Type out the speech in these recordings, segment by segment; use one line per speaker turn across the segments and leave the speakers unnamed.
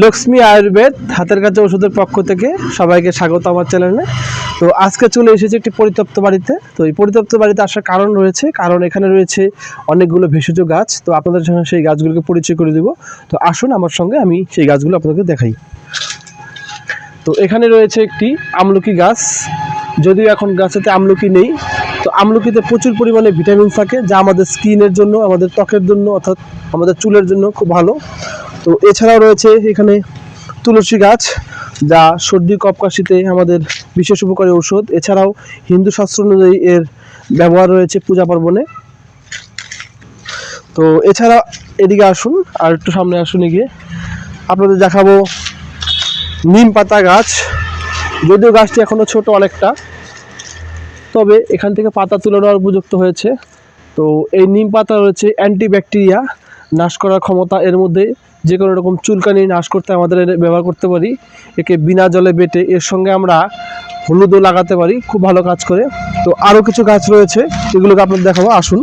লক্ষ্মী আয়ুর্বেদ, হাতের কাছে ওষুধের পক্ষ থেকে সবাইকে স্বাগত আমার চ্যানেলে। তো আজকে চলে এসেছি একটি পরিত্যক্ত বাড়িতে। তো এই পরিত্যক্ত বাড়িতে আসার কারণ রয়েছে, কারণ এখানে রয়েছে অনেকগুলো ভেষজ গাছ। তো আপনাদের সঙ্গে সেই গাছগুলোকে পরিচয় করে দেবো। তো আসুন আমার সঙ্গে, আমি সেই গাছগুলো আপনাদের দেখাই। তো এখানে রয়েছে একটি আমলকি গাছ। যদিও এখন গাছেতে আমলকি নেই, তো আমলকিতে প্রচুর পরিমাণে ভিটামিন থাকে, যা আমাদের স্কিনের জন্য, আমাদের ত্বকের জন্য, অর্থাৎ আমাদের চুলের জন্য খুব ভালো। তো এছাড়াও রয়েছে এখানে তুলসী গাছ, যা সর্দি কফ কাশিতে আমাদের বিশেষ উপকারী ঔষধ। এছাড়াও হিন্দু শাস্ত্র অনুযায়ী এর ব্যবহার রয়েছে পূজা পার্বণে। তো এছাড়া এদিকে আসুন, আর একটু সামনে আসুন এগিয়ে। আপনাদের দেখাবো নিম পাতা গাছ। যদিও গাছটি এখনও ছোট অনেকটা, তবে এখান থেকে পাতা তুলে নেওয়ার উপযুক্ত হয়েছে। তো এই নিম পাতা রয়েছে অ্যান্টিব্যাকটেরিয়া, নাশ করার ক্ষমতা এর মধ্যে যে কোনো রকম চুলকানি নাশ করতে আমাদের ব্যবহার করতে পারি। একে বিনা জলে বেটে এর সঙ্গে আমরা হলুদও লাগাতে পারি, খুব ভালো কাজ করে। তো আরও কিছু গাছ রয়েছে, এগুলোকে আপনাদের দেখাবো, আসুন।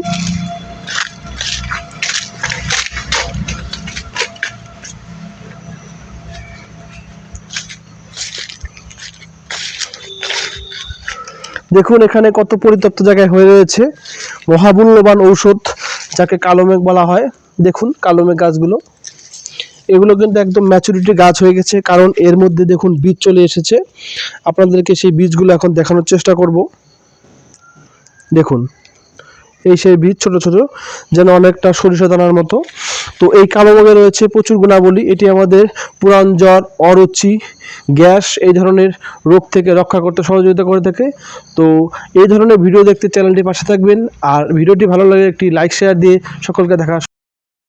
দেখুন এখানে কত পরিত্যক্ত জায়গায় হয়ে রয়েছে। মহামূল্যবান ঔষধ, যাকে কালো মেঘ বলা হয়। দেখুন কালো মেঘ গাছগুলো। এগুলো কিন্তু একদম ম্যাচুরিটি গাছ হয়ে গেছে, কারণ এর মধ্যে দেখুন বীজ চলে এসেছে। আপনাদেরকে সেই বীজগুলো এখন দেখানোর চেষ্টা করব। দেখুন, এই সেই বীজ ছোট ছোট, যেন অনেকটা সরিষা দানার মতো। তো এই কালো মগে রয়েছে প্রচুর গুণাবলী, এটি আমাদের পুরান জ্বর, অরুচি, গ্যাস, এই ধরনের রোগ থেকে রক্ষা করতে সহযোগিতা করে থাকে। তো এই ধরনের ভিডিও দেখতে চ্যানেলটি পাশে থাকবেন, আর ভিডিওটি ভালো লাগে একটি লাইক শেয়ার দিয়ে সকলকে দেখা